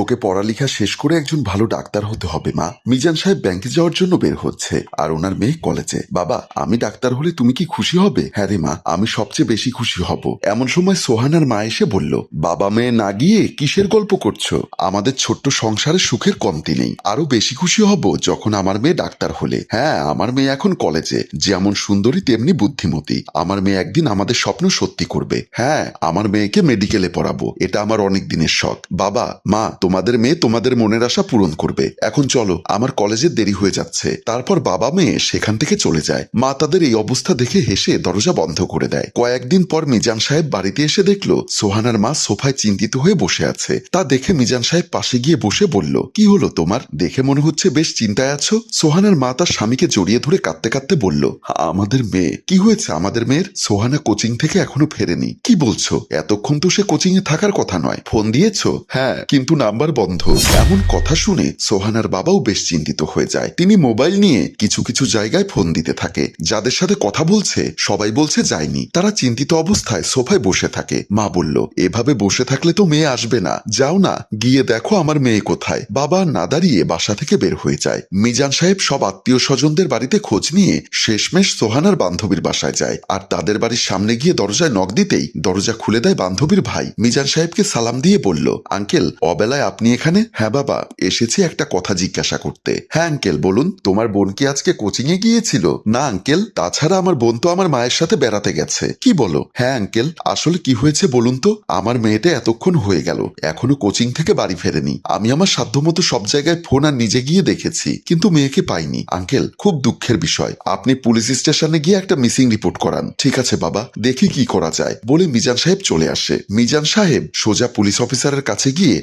তোকে পড়ালেখা শেষ করে একজন ভালো ডাক্তার হতে হবে, মা। মিজান সাহেব ব্যাংকে যাওয়ার জন্য বের হচ্ছে, আর ওনার মেয়ে কলেজে। বাবা, আমি ডাক্তার হলে তুমি কি খুশি হবে? হ্যাঁ রে, মা, আমি সবচেয়ে বেশি খুশি হব। এমন সময় সোহানার মা এসে বলল, বাবা মেয়ে না গিয়ে কিসের গল্প করছ? আমাদের ছোট্ট সংসারে সুখের কমতি নেই। আরও বেশি খুশি হব যখন আমার মেয়ে ডাক্তার হলে। হ্যাঁ আমার মেয়ে এখন কলেজে, যেমন সুন্দরী তেমনি বুদ্ধিমতী। আমার মেয়ে একদিন আমাদের স্বপ্ন সত্যি করবে। হ্যাঁ আমার মেয়েকে মেডিকেলে পড়াবো। এটা আমার অনেক দিনের শখ। বাবা, মা তোমাদের মেয়ে তোমাদের মনের আশা পূরণ করবে। এখন চলো, আমার কলেজে দেরি হয়ে যাচ্ছে। তারপর বাবা মেয়ে সেখান থেকে চলে যায়। মা তাদের এই অবস্থা দেখে হেসে দরজা বন্ধ করে দেয়। কয়েকদিন পর মিজান সাহেব বাড়িতে এসে দেখল, সোহানার মা সোফায় চিন্তিত হয়ে বসে আছে। তা দেখে মিজান সাহেব পাশে গিয়ে বসে বলল, কি হলো তোমার? দেখে মনে হচ্ছে বেশ চিন্তায় আছো? সোহানার মা তার স্বামীকে জড়িয়ে ধরে কাঁদতে কাঁদতে বলল, আমাদের মেয়ে, কি হয়েছে আমাদের মেয়ের? সোহানা কোচিং থেকে এখনও ফেরেনি। কি বলছো? এতক্ষণ তো সে কোচিং এ থাকার কথা নয়। ফোন দিয়েছ? হ্যাঁ কিন্তু নাম্বার বন্ধ। এমন কথা শুনে সোহানার বাবাও বেশ চিন্তিত হয়ে যায়। তিনি মোবাইল নিয়ে কিছু কিছু জায়গায় ফোন দিতে থাকে। যাদের সাথে কথা বলছে, সবাই বলছে যায়নি। তারা চিন্তিত অবস্থায় সোফায় বসে থাকে। মা বলল, এভাবে বসে থাকলে তো মেয়ে আসবে না। যাও না, গিয়ে দেখো আমার মেয়ে কোথায়। বাবা না দাঁড়িয়ে বাসা থেকে বের হয়ে যায়। মিজান সাহেব সব আত্মীয় স্বজনদের বাড়িতে খোঁজ নিয়ে শেষমেশ সোহানার বান্ধবীর বাসায় যায়। আর তাদের বাড়ির সামনে গিয়ে দরজায় নখ দিতেই দরজা খুলে দেয় বান্ধবীর ভাই। মিজান সাহেবকে সালাম দিয়ে বলল, আঙ্কেল, অবেলায় আপনি এখানে? হ্যাঁ বাবা, এসেছি একটা কথা জিজ্ঞাসা করতে। হ্যাঁ আঙ্কেল বলুন, তোমার বোন কি আজকে কোচিং এ গিয়েছিল? না আঙ্কেল তাছাড়া আমার বোন তো আমার মায়ের সাথে বেড়াতে গেছে। কি বলো? হ্যাঁ আঙ্কেল আসলে কি হয়েছে বলুন তো? আমার মেয়েটা এতক্ষণ হয়ে গেল, এখনও কোচিং থেকে বাড়ি ফেরেনি। আমি আমার সাধ্যমতো সব জায়গায় ফোন আর নিজে গিয়ে দেখেছি, কিন্তু মেয়েকে পাইনি। আঙ্কেল খুব দুঃখের বিষয়। আপনি পুলিশ স্টেশনে গিয়ে একটা মিসিং রিপোর্ট করান। ঠিক আছে বাবা, দেখি কি করা যায়। বলে মিজান সাহেব চলে আসে। মিজান সাহেব সোজা পুলিশ অফিসারের কাছে গিয়ে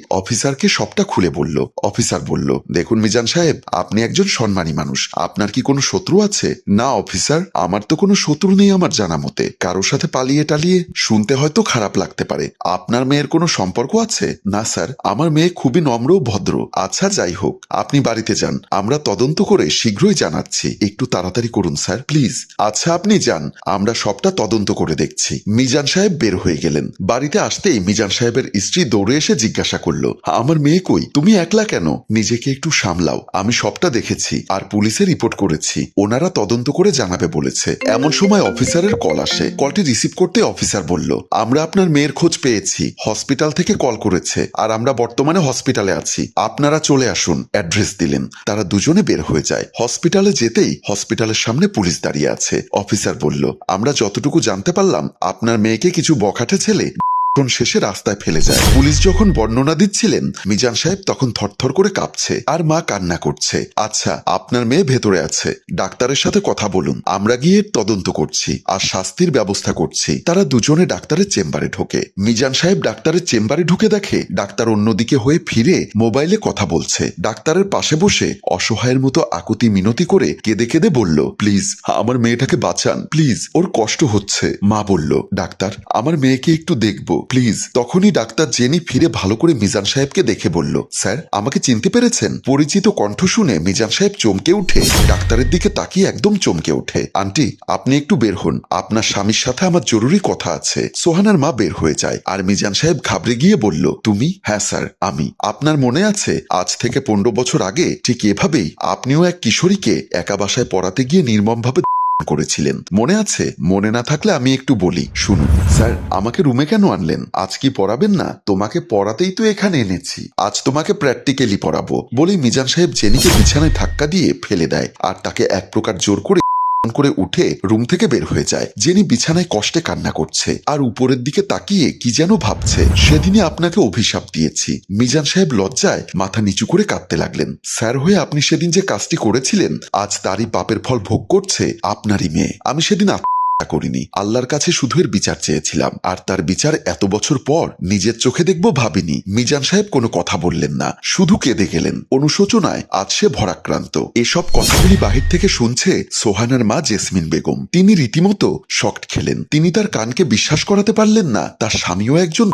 অফিসারকে সবটা খুলে বলল, অফিসার বলল, দেখুন মিজান সাহেব, আপনি একজন সম্মানী মানুষ। আপনার কি কোনো শত্রু আছে? না, অফিসার, আমার তো কোনো শত্রু নেই আমার জানা মতে। কারোর সাথে পালিয়ে টালিয়ে শুনতে হয়তো খারাপ লাগতে পারে। আপনার মেয়ের কোনো সম্পর্ক আছে? না, স্যার, আমার মেয়ে খুবই নম্র ভদ্র। আচ্ছা যাই হোক, আপনি বাড়িতে যান। আমরা তদন্ত করে শীঘ্রই জানাচ্ছি। একটু তাড়াতাড়ি করুন, স্যার, প্লিজ। আচ্ছা আপনি যান। আমরা সবটা তদন্ত করে দেখছি। মিজান সাহেব বের হয়ে গেলেন। বাড়িতে আসতেই মিজান সাহেবের স্ত্রী দৌড়ে এসে জিজ্ঞাসা করল আমার মেয়ে কই? তুমি একলা কেন? নিজেকে একটু সামলাও। আমি সবটা দেখেছি আর পুলিশে রিপোর্ট করেছি। ওনারা তদন্ত করে জানাবে বলেছে। এমন সময় অফিসারের কল আসে। কলটি রিসিভ করতে অফিসার বলল, আমরা আপনার মেয়ের খোঁজ পেয়েছি। হসপিটাল থেকে কল করেছে আর আমরা বর্তমানে হসপিটালে আছি। আপনারা চলে আসুন। অ্যাড্রেস দিলেন। তারা দুজনে বের হয়ে যায়। হসপিটালে যেতেই হসপিটালের সামনে পুলিশ দাঁড়িয়ে আছে। অফিসার বলল, আমরা যতটুকু জানতে পারলাম, আপনার মেয়েকে কিছু বখাটে ছেলে কোন শেষে রাস্তায় ফেলে যায়। পুলিশ যখন বর্ণনা দিচ্ছিলেন, মিজান সাহেব তখন থরথর করে কাঁপছে আর মা কান্না করছে। আচ্ছা আপনার মেয়ে ভেতরে আছে। ডাক্তারের সাথে কথা বলুন। আমরা গিয়ে তদন্ত করছি আর শাস্তির ব্যবস্থা করছি। তারা দুজনে ডাক্তারের চেম্বারে ঢোকে। মিজান সাহেব ডাক্তারের চেম্বারে ঢুকে দেখে ডাক্তার অন্যদিকে হয়ে ফিরে মোবাইলে কথা বলছে। ডাক্তারের পাশে বসে অসহায়ের মতো আকুতি মিনতি করে কেঁদে কেঁদে বলল, প্লিজ, আমার মেয়েটাকে বাঁচান। প্লিজ, ওর কষ্ট হচ্ছে। মা বলল, ডাক্তার, আমার মেয়েকে একটু দেখব। প্লিজ। তখনই ডাক্তার জেনি ফিরে ভালো করে মিজান সাহেবকে দেখে বলল, স্যার, আমাকে চিনতে পেরেছেন? পরিচিত কণ্ঠ শুনে মিজান সাহেব চমকে উঠে। ডাক্তারের দিকে তাকিয়ে একদম চমকে ওঠে আন্টি, আপনি একটু বের হন। আপনার স্বামীর সাথে আমার জরুরি কথা আছে। সোহানার মা বের হয়ে যায়। আর মিজান সাহেব ঘাবড়ে গিয়ে বলল, তুমি? হ্যাঁ স্যার, আমি। আপনার মনে আছে, আজ থেকে পনেরো বছর আগে ঠিক এভাবেই আপনিও এক কিশোরীকে একা বাসায় পড়াতে গিয়ে নির্মমভাবে করেছিলেন। মনে আছে? মনে না থাকলে আমি একটু বলি। শুনুন। স্যার, আমাকে রুমে কেন আনলেন? আজ কি পড়াবেন না? তোমাকে পড়াতেই তো এখানে এনেছি। আজ তোমাকে প্র্যাকটিক্যালি পড়াবো। বলে মিজান সাহেব জেনিকে বিছানায় ধাক্কা দিয়ে ফেলে দেয়। আর তাকে এক প্রকার জোর করে করে উঠে রুম থেকে বের হয়ে যায়। জেনি বিছানায় কষ্টে কান্না করছে আর উপরের দিকে তাকিয়ে কি যেন ভাবছে। সেদিনই আপনাকে অভিশাপ দিয়েছি। মিজান সাহেব লজ্জায় মাথা নিচু করে কাঁদতে লাগলেন। স্যার হয়ে আপনি সেদিন যে কাজটি করেছিলেন, আজ তারই পাপের ফল ভোগ করছে আপনারই মেয়ে। আমি সেদিন করিনি। আল্লাহর কাছে শুধু এর বিচার চেয়েছিলাম, আর তার বিচার এত বছর পর নিজের চোখে দেখব ভাবিনি। মিজান সাহেব কোনো কথা বললেন না, শুধু কেঁদে গেলেন। অনুশোচনায় আজ সে ভরাক্রান্ত। এসব কথাগুলি বাহির থেকে শুনছে সোহানার মা জেসমিন বেগম। তিনি রীতিমতো শক্ট খেলেন। তিনি তার কানকে বিশ্বাস করাতে পারলেন না। তার স্বামীও একজন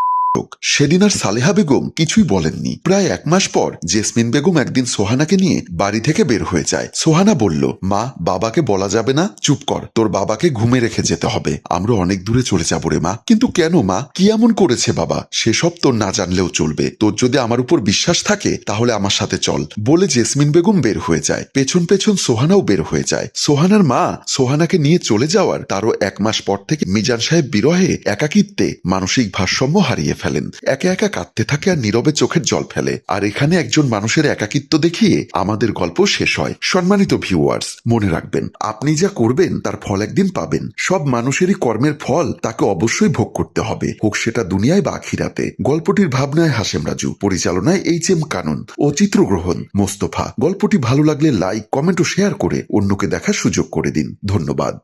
সেদিন আর সালেহা বেগম কিছুই বলেননি। প্রায় এক মাস পর জেসমিন বেগম একদিন সোহানাকে নিয়ে বাড়ি থেকে বের হয়ে যায়। সোহানা বলল, মা, বাবাকে বলা যাবে না? চুপ কর, তোর বাবাকে ঘুমে রেখে যেতে হবে। আমরা অনেক দূরে চলে যাব রে মা। কিন্তু কেন মা? কি এমন করেছে বাবা? সেসব তোর না জানলেও চলবে। তোর যদি আমার উপর বিশ্বাস থাকে, তাহলে আমার সাথে চল। বলে জেসমিন বেগম বের হয়ে যায়। পেছন পেছন সোহানাও বের হয়ে যায়। সোহানার মা সোহানাকে নিয়ে চলে যাওয়ার তারও এক মাস পর থেকে মিজান সাহেব বিরহে একাকিত্বে মানসিক ভারসাম্য হারিয়ে ফেলেন। একা একা কাঁদতে থাকে আর নীরবে চোখের জল ফেলে। আর এখানে একজন মানুষের একাকিত্ব দেখিয়ে আমাদের গল্প শেষ হয়। সম্মানিত ভিউয়ার্স মনে রাখবেন, আপনি যা করবেন তার ফল একদিন পাবেন। সব মানুষেরই কর্মের ফল তাকে অবশ্যই ভোগ করতে হবে। হোক সেটা দুনিয়ায় বা আখিরাতে। গল্পটির ভাবনায় হাসেম রাজু, পরিচালনায় এইচ এম কানন ও চিত্রগ্রহণ মোস্তফা। গল্পটি ভালো লাগলে লাইক কমেন্ট ও শেয়ার করে অন্যকে দেখার সুযোগ করে দিন। ধন্যবাদ।